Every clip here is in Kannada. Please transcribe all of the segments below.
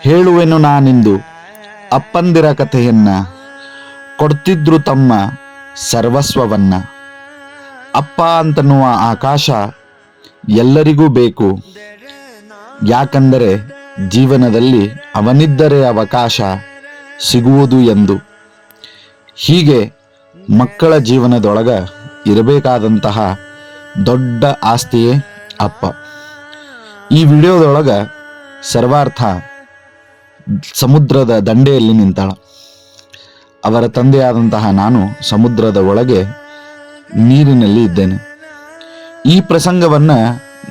ಹೇಳುವೆನು ನಾನಿಂದು ಅಪ್ಪಂದಿರ ಕಥೆಯನ್ನ, ಕೊಡ್ತಿದ್ರು ತಮ್ಮ ಸರ್ವಸ್ವವನ್ನ. ಅಪ್ಪ ಅಂತನ್ನುವ ಆಕಾಶ ಎಲ್ಲರಿಗೂ ಬೇಕು. ಯಾಕಂದರೆ ಜೀವನದಲ್ಲಿ ಅವನಿದ್ದರೆ ಅವಕಾಶ ಸಿಗುವುದು ಎಂದು. ಹೀಗೆ ಮಕ್ಕಳ ಜೀವನದೊಳಗ ಇರಬೇಕಾದಂತಹ ದೊಡ್ಡ ಆಸ್ತಿಯೇ ಅಪ್ಪ. ಈ ವಿಡಿಯೋದೊಳಗ ಸರ್ವಾರ್ಥ ಸಮುದ್ರದ ದಂಡೆಯಲ್ಲಿ ನಿಂತಾಳ. ಅವರ ತಂದೆಯಾದಂತಹ ನಾನು ಸಮುದ್ರದ ಒಳಗೆ ನೀರಿನಲ್ಲಿ ಇದ್ದೇನೆ. ಈ ಪ್ರಸಂಗವನ್ನ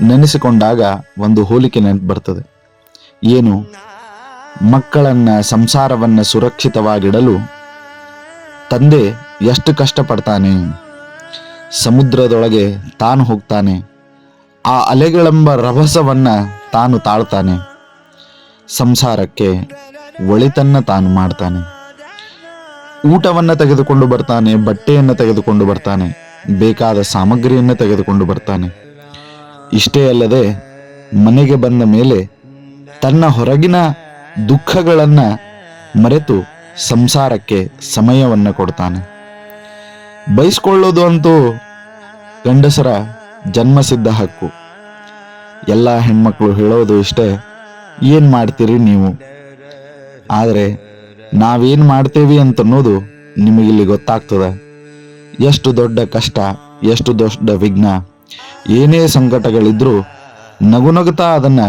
ನೆನೆಸಿಕೊಂಡಾಗ ಒಂದು ಹೋಲಿಕೆ ನೆನಪು ಬರ್ತದೆ. ಏನು? ಮಕ್ಕಳನ್ನ ಸಂಸಾರವನ್ನ ಸುರಕ್ಷಿತವಾಗಿಡಲು ತಂದೆ ಎಷ್ಟು ಕಷ್ಟಪಡ್ತಾನೆ? ಸಮುದ್ರದೊಳಗೆ ತಾನು ಹೋಗ್ತಾನೆ. ಆ ಅಲೆಗಳೆಂಬ ರಭಸವನ್ನ ತಾನು ತಾಳ್ತಾನೆ. ಸಂಸಾರಕ್ಕೆ ಒಳಿತನ್ನ ತಾನು ಮಾಡ್ತಾನೆ. ಊಟವನ್ನ ತೆಗೆದುಕೊಂಡು ಬರ್ತಾನೆ, ಬಟ್ಟೆಯನ್ನು ತೆಗೆದುಕೊಂಡು ಬರ್ತಾನೆ, ಬೇಕಾದ ಸಾಮಗ್ರಿಯನ್ನು ತೆಗೆದುಕೊಂಡು ಬರ್ತಾನೆ. ಇಷ್ಟೇ ಅಲ್ಲದೆ ಮನೆಗೆ ಬಂದ ಮೇಲೆ ತನ್ನ ಹೊರಗಿನ ದುಃಖಗಳನ್ನ ಮರೆತು ಸಂಸಾರಕ್ಕೆ ಸಮಯವನ್ನ ಕೊಡ್ತಾನೆ. ಬಯಸ್ಕೊಳ್ಳೋದು ಅಂತೂ ಗಂಡಸರ ಜನ್ಮಸಿದ್ಧ ಹಕ್ಕು. ಎಲ್ಲ ಹೆಣ್ಮಕ್ಳು ಹೇಳೋದು ಇಷ್ಟೇ ಏನ್ ಮಾಡ್ತೀರಿ ನೀವು? ಆದರೆ ನಾವೇನ್ ಮಾಡ್ತೇವಿ ನಿಮಗೆ ನಿಮಗಿಲ್ಲಿ ಗೊತ್ತಾಗ್ತದೆ. ಎಷ್ಟು ದೊಡ್ಡ ಕಷ್ಟ, ಎಷ್ಟು ದೊಡ್ಡ ವಿಘ್ನ, ಏನೇ ಸಂಕಟಗಳಿದ್ರೂ ನಗು ನಗುತ್ತಾ ಅದನ್ನ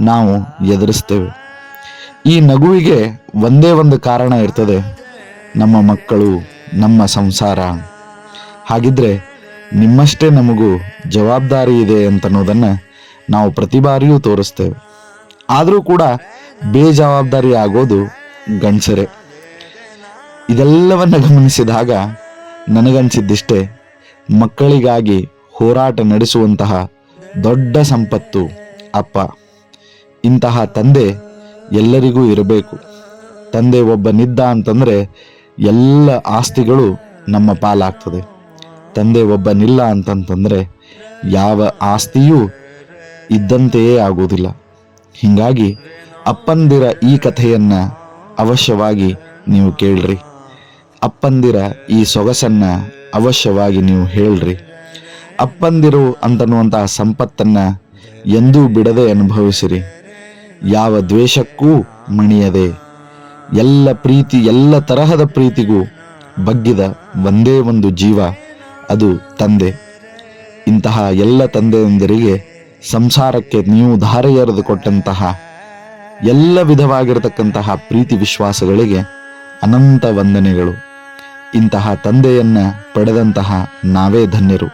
ನಾವು ಎದುರಿಸ್ತೇವೆ. ಈ ನಗುವಿಗೆ ಒಂದೇ ಒಂದು ಕಾರಣ ಇರ್ತದೆ, ನಮ್ಮ ಮಕ್ಕಳು, ನಮ್ಮ ಸಂಸಾರ. ಹಾಗಿದ್ರೆ ನಿಮ್ಮಷ್ಟೇ ನಮಗೂ ಜವಾಬ್ದಾರಿ ಇದೆ ಅಂತನ್ನೋದನ್ನ ನಾವು ಪ್ರತಿ ಬಾರಿಯೂ ತೋರಿಸ್ತೇವೆ. ಆದರೂ ಕೂಡ ಬೇಜವಾಬ್ದಾರಿ ಆಗೋದು ಗಂಡಸರೇ. ಇದೆಲ್ಲವನ್ನು ಗಮನಿಸಿದಾಗ ನನಗನ್ಸಿದ್ದಿಷ್ಟೇ, ಮಕ್ಕಳಿಗಾಗಿ ಹೋರಾಟ ನಡೆಸುವಂತಹ ದೊಡ್ಡ ಸಂಪತ್ತು ಅಪ್ಪ. ಇಂತಹ ತಂದೆ ಎಲ್ಲರಿಗೂ ಇರಬೇಕು. ತಂದೆ ಒಬ್ಬನಿದ್ದ ಅಂತಂದರೆ ಎಲ್ಲ ಆಸ್ತಿಗಳು ನಮ್ಮ ಪಾಲಾಗ್ತದೆ. ತಂದೆ ಒಬ್ಬನಿಲ್ಲ ಅಂತಂತಂದರೆ ಯಾವ ಆಸ್ತಿಯೂ ಇದ್ದಂತೆಯೇ ಆಗುವುದಿಲ್ಲ ಹೀಗಾಗಿ ಅಪ್ಪಂದಿರ ಈ ಕಥೆಯನ್ನು ಅವಶ್ಯವಾಗಿ ನೀವು ಕೇಳ್ರಿ. ಅಪ್ಪಂದಿರ ಈ ಸೊಗಸನ್ನ ಅವಶ್ಯವಾಗಿ ನೀವು ಹೇಳ್ರಿ. ಅಪ್ಪಂದಿರು ಅಂತನ್ನುವಂತಹ ಸಂಪತ್ತನ್ನ ಎಂದೂ ಬಿಡದೆ ಅನುಭವಿಸಿರಿ. ಯಾವ ದ್ವೇಷಕ್ಕೂ ಮಣಿಯದೆ, ಎಲ್ಲ ಪ್ರೀತಿ, ಎಲ್ಲ ತರಹದ ಪ್ರೀತಿಗೂ ಬಗ್ಗಿದ ಒಂದೇ ಒಂದು ಜೀವ ಅದು ತಂದೆ. ಇಂತಹ ಎಲ್ಲ ತಂದೆಯಂದಿರಿಗೆ ಸಂಸಾರಕ್ಕೆ ನೀವು ಧಾರೆ ಎರೆದು ಕೊಟ್ಟಂತಹ ಎಲ್ಲ ವಿಧವಾಗಿರತಕ್ಕಂತಹ ಪ್ರೀತಿ ವಿಶ್ವಾಸಗಳಿಗೆ ಅನಂತ ವಂದನೆಗಳು. ಇಂತಹ ತಂದೆಯನ್ನ ಪಡೆದಂತಹ ನಾವೇ ಧನ್ಯರು.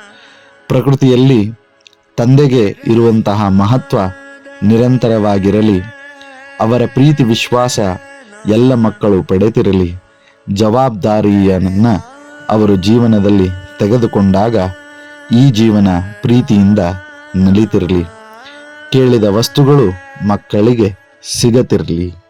ಪ್ರಕೃತಿಯಲ್ಲಿ ತಂದೆಗೆ ಇರುವಂತಹ ಮಹತ್ವ ನಿರಂತರವಾಗಿರಲಿ. ಅವರ ಪ್ರೀತಿ ವಿಶ್ವಾಸ ಎಲ್ಲ ಮಕ್ಕಳು ಪಡೆತಿರಲಿ ಜವಾಬ್ದಾರಿಯನ್ನು ಅವರು ಜೀವನದಲ್ಲಿ ತೆಗೆದುಕೊಂಡಾಗ ಈ ಜೀವನ ಪ್ರೀತಿಯಿಂದ ನಲಿತಿರಲಿ. ಕೇಳಿದ ವಸ್ತುಗಳು ಮಕ್ಕಳಿಗೆ ಸಿಗತಿರಲಿ.